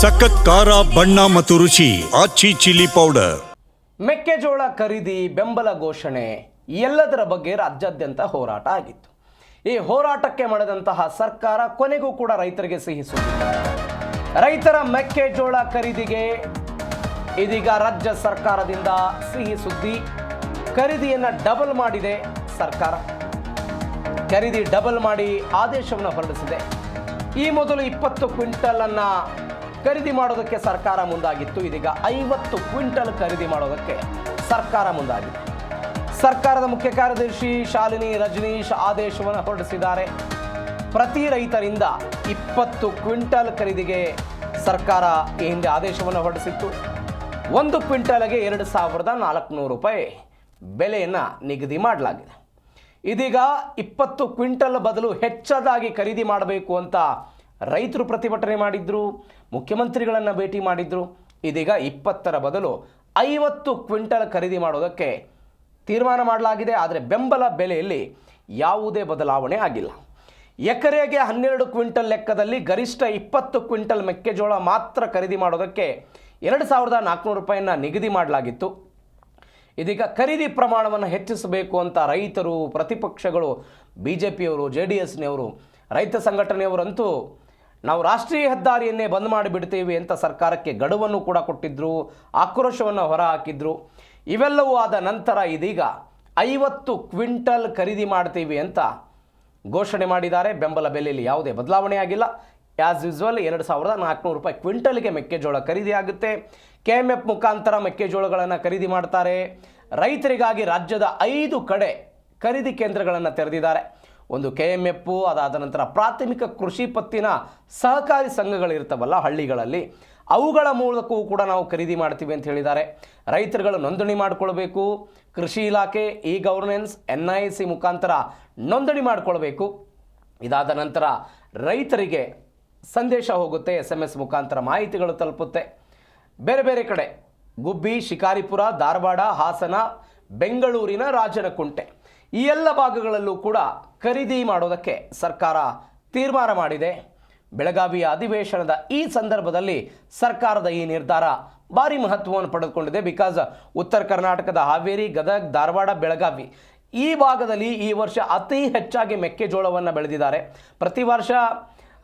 ಸಖತ್ ಖಾರ, ಬಣ್ಣ ಮತ್ತು ರುಚಿ, ಆಚಿ ಚಿಲ್ಲಿ ಪೌಡರ್. ಮೆಕ್ಕೆಜೋಳ ಖರೀದಿ ಬೆಂಬಲ ಘೋಷಣೆ. ಎಲ್ಲದರ ಬಗ್ಗೆ ರಾಜ್ಯಾದ್ಯಂತ ಹೋರಾಟ ಆಗಿತ್ತು. ಈ ಹೋರಾಟಕ್ಕೆ ಮಾಡಿದಂತಹ ಸರ್ಕಾರ ಕೊನೆಗೂ ಕೂಡ ರೈತರಿಗೆ ಸಿಹಿ ಸುದ್ದಿ ರೈತರ ಮೆಕ್ಕೆಜೋಳ ಖರೀದಿಗೆ ಇದೀಗ ರಾಜ್ಯ ಸರ್ಕಾರದಿಂದ ಸಿಹಿ ಸುದ್ದಿ. ಖರೀದಿಯನ್ನು ಡಬಲ್ ಮಾಡಿದೆ ಸರ್ಕಾರ. ಖರೀದಿ ಡಬಲ್ ಮಾಡಿ ಆದೇಶವನ್ನು ಹೊರಡಿಸಿದೆ. ಈ ಮೊದಲು ಇಪ್ಪತ್ತು ಕ್ವಿಂಟಲನ್ನು ಖರೀದಿ ಮಾಡೋದಕ್ಕೆ ಸರ್ಕಾರ ಮುಂದಾಗಿತ್ತು. ಇದೀಗ ಐವತ್ತು ಕ್ವಿಂಟಲ್ ಖರೀದಿ ಮಾಡೋದಕ್ಕೆ ಸರ್ಕಾರ ಮುಂದಾಗಿದೆ ಸರ್ಕಾರದ ಮುಖ್ಯ ಕಾರ್ಯದರ್ಶಿ ಶಾಲಿನಿ ರಜನೀಶ್ ಆದೇಶವನ್ನು ಹೊರಡಿಸಿದ್ದಾರೆ. ಪ್ರತಿ ರೈತರಿಂದ ಇಪ್ಪತ್ತು ಕ್ವಿಂಟಲ್ ಖರೀದಿಗೆ ಸರ್ಕಾರ ಈ ಹಿಂದೆ ಆದೇಶವನ್ನು ಹೊರಡಿಸಿತ್ತು. ಒಂದು ಕ್ವಿಂಟಲ್ಗೆ ಎರಡು ಸಾವಿರದ ನಾಲ್ಕುನೂರು ರೂಪಾಯಿ ಬೆಲೆಯನ್ನು ನಿಗದಿ ಮಾಡಲಾಗಿದೆ. ಇದೀಗ ಇಪ್ಪತ್ತು ಕ್ವಿಂಟಲ್ ಬದಲು ಹೆಚ್ಚದಾಗಿ ಖರೀದಿ ಮಾಡಬೇಕು ಅಂತ ರೈತರು ಪ್ರತಿಭಟನೆ ಮಾಡಿದ್ರು, ಮುಖ್ಯಮಂತ್ರಿಗಳನ್ನು ಭೇಟಿ ಮಾಡಿದ್ರು. ಇದೀಗ ಇಪ್ಪತ್ತರ ಬದಲು ಐವತ್ತು ಕ್ವಿಂಟಲ್ ಖರೀದಿ ಮಾಡೋದಕ್ಕೆ ತೀರ್ಮಾನ ಮಾಡಲಾಗಿದೆ. ಆದರೆ ಬೆಂಬಲ ಬೆಲೆಯಲ್ಲಿ ಯಾವುದೇ ಬದಲಾವಣೆ ಆಗಿಲ್ಲ. ಎಕರೆಗೆ ಹನ್ನೆರಡು ಕ್ವಿಂಟಲ್ ಲೆಕ್ಕದಲ್ಲಿ ಗರಿಷ್ಠ ಇಪ್ಪತ್ತು ಕ್ವಿಂಟಲ್ ಮೆಕ್ಕೆಜೋಳ ಮಾತ್ರ ಖರೀದಿ ಮಾಡೋದಕ್ಕೆ ಎರಡು ಸಾವಿರದ ನಾಲ್ಕುನೂರು ರೂಪಾಯಿಯನ್ನು ನಿಗದಿ ಮಾಡಲಾಗಿತ್ತು. ಇದೀಗ ಖರೀದಿ ಪ್ರಮಾಣವನ್ನು ಹೆಚ್ಚಿಸಬೇಕು ಅಂತ ರೈತರು, ಪ್ರತಿಪಕ್ಷಗಳು ಬಿ ಜೆ ಪಿಯವರು ಜೆ ಡಿ ಎಸ್ನವರು ರೈತ ಸಂಘಟನೆಯವರಂತೂ ನಾವು ರಾಷ್ಟ್ರೀಯ ಹೆದ್ದಾರಿಯನ್ನೇ ಬಂದ್ ಮಾಡಿಬಿಡ್ತೀವಿ ಅಂತ ಸರ್ಕಾರಕ್ಕೆ ಗಡುವನ್ನು ಕೂಡ ಕೊಟ್ಟಿದ್ದರು ಆಕ್ರೋಶವನ್ನು ಹೊರಹಾಕಿದ್ರು. ಇವೆಲ್ಲವೂ ಆದ ನಂತರ ಇದೀಗ ಐವತ್ತು ಕ್ವಿಂಟಲ್ ಖರೀದಿ ಮಾಡ್ತೀವಿ ಅಂತ ಘೋಷಣೆ ಮಾಡಿದ್ದಾರೆ. ಬೆಂಬಲ ಬೆಲೆಯಲ್ಲಿ ಯಾವುದೇ ಬದಲಾವಣೆ ಆಗಿಲ್ಲ. ಆ್ಯಸ್ ಯೂಸ್ವಲ್ ಎರಡು ಸಾವಿರದ ನಾಲ್ಕುನೂರು ರೂಪಾಯಿ ಕ್ವಿಂಟಲ್ಗೆ ಮೆಕ್ಕೆಜೋಳ ಖರೀದಿ ಆಗುತ್ತೆ. ಕೆ ಎಂ ಎಫ್ ಮುಖಾಂತರ ಮೆಕ್ಕೆಜೋಳಗಳನ್ನು ಖರೀದಿ ಮಾಡ್ತಾರೆ. ರೈತರಿಗಾಗಿ ರಾಜ್ಯದ ಐದು ಕಡೆ ಖರೀದಿ ಕೇಂದ್ರಗಳನ್ನು ತೆರೆದಿದ್ದಾರೆ. ಒಂದು ಕೆ ಎಂ ಎಪ್ಪು ಅದಾದ ನಂತರ ಪ್ರಾಥಮಿಕ ಕೃಷಿ ಪತ್ತಿನ ಸಹಕಾರಿ ಸಂಘಗಳಿರ್ತವಲ್ಲ ಹಳ್ಳಿಗಳಲ್ಲಿ. ಅವುಗಳ ಮೂಲಕವೂ ಕೂಡ ನಾವು ಖರೀದಿ ಮಾಡ್ತೀವಿ ಅಂತ ಹೇಳಿದ್ದಾರೆ. ರೈತರುಗಳು ನೋಂದಣಿ ಮಾಡಿಕೊಳ್ಬೇಕು. ಕೃಷಿ ಇಲಾಖೆ e governance N I C ಮುಖಾಂತರ ನೋಂದಣಿ ಮಾಡಿಕೊಳ್ಬೇಕು. ಇದಾದ ನಂತರ ರೈತರಿಗೆ ಸಂದೇಶ ಹೋಗುತ್ತೆ ಎಸ್ ಎಂ ಎಸ್ ಮುಖಾಂತರ ಮಾಹಿತಿಗಳು ತಲುಪುತ್ತೆ. ಬೇರೆ ಬೇರೆ ಕಡೆ, ಗುಬ್ಬಿ, ಶಿಕಾರಿಪುರ, ಧಾರವಾಡ, ಹಾಸನ, ಬೆಂಗಳೂರಿನ ರಾಜನಕುಂಟೆ. ಈ ಎಲ್ಲ ಭಾಗಗಳಲ್ಲೂ ಕೂಡ ಖರೀದಿ ಮಾಡೋದಕ್ಕೆ ಸರ್ಕಾರ ತೀರ್ಮಾನ ಮಾಡಿದೆ. ಬೆಳಗಾವಿಯ ಅಧಿವೇಶನದ ಈ ಸಂದರ್ಭದಲ್ಲಿ ಸರ್ಕಾರದ ಈ ನಿರ್ಧಾರ ಭಾರಿ ಮಹತ್ವವನ್ನು ಪಡೆದುಕೊಂಡಿದೆ. ಬಿಕಾಸ್ ಉತ್ತರ ಕರ್ನಾಟಕದ ಹಾವೇರಿ, ಗದಗ್, ಧಾರವಾಡ, ಬೆಳಗಾವಿ ಈ ಭಾಗದಲ್ಲಿ ಈ ವರ್ಷ ಅತಿ ಹೆಚ್ಚಾಗಿ ಮೆಕ್ಕೆಜೋಳವನ್ನು ಬೆಳೆದಿದ್ದಾರೆ. ಪ್ರತಿ ವರ್ಷ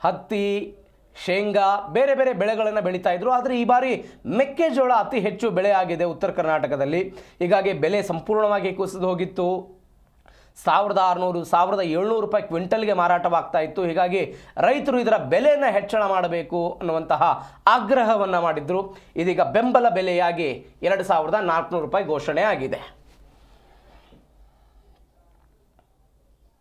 ಹತ್ತಿ, ಶೇಂಗಾ ಬೇರೆ ಬೇರೆ ಬೆಳೆಗಳನ್ನು ಬೆಳೀತಾ ಇದ್ರು. ಆದರೆ ಈ ಬಾರಿ ಮೆಕ್ಕೆಜೋಳ ಅತಿ ಹೆಚ್ಚು ಬೆಳೆ ಆಗಿದೆ ಉತ್ತರ ಕರ್ನಾಟಕದಲ್ಲಿ. ಹೀಗಾಗಿ ಬೆಲೆ ಸಂಪೂರ್ಣವಾಗಿ ಕುಸಿದು ಹೋಗಿತ್ತು. ಸಾವಿರದ ಆರುನೂರು, ಸಾವಿರದ ಏಳ್ನೂರು ರೂಪಾಯಿ ಕ್ವಿಂಟಲ್ಗೆ ಮಾರಾಟವಾಗ್ತಾ ಇತ್ತು. ಹೀಗಾಗಿ ರೈತರು ಇದರ ಬೆಲೆಯನ್ನು ಹೆಚ್ಚಳ ಮಾಡಬೇಕು ಅನ್ನುವಂತಹ ಆಗ್ರಹವನ್ನು ಮಾಡಿದ್ರು. ಇದೀಗ ಬೆಂಬಲ ಬೆಲೆಯಾಗಿ ಎರಡು ಸಾವಿರದ ನಾಲ್ಕುನೂರು ರೂಪಾಯಿ ಘೋಷಣೆ ಆಗಿದೆ.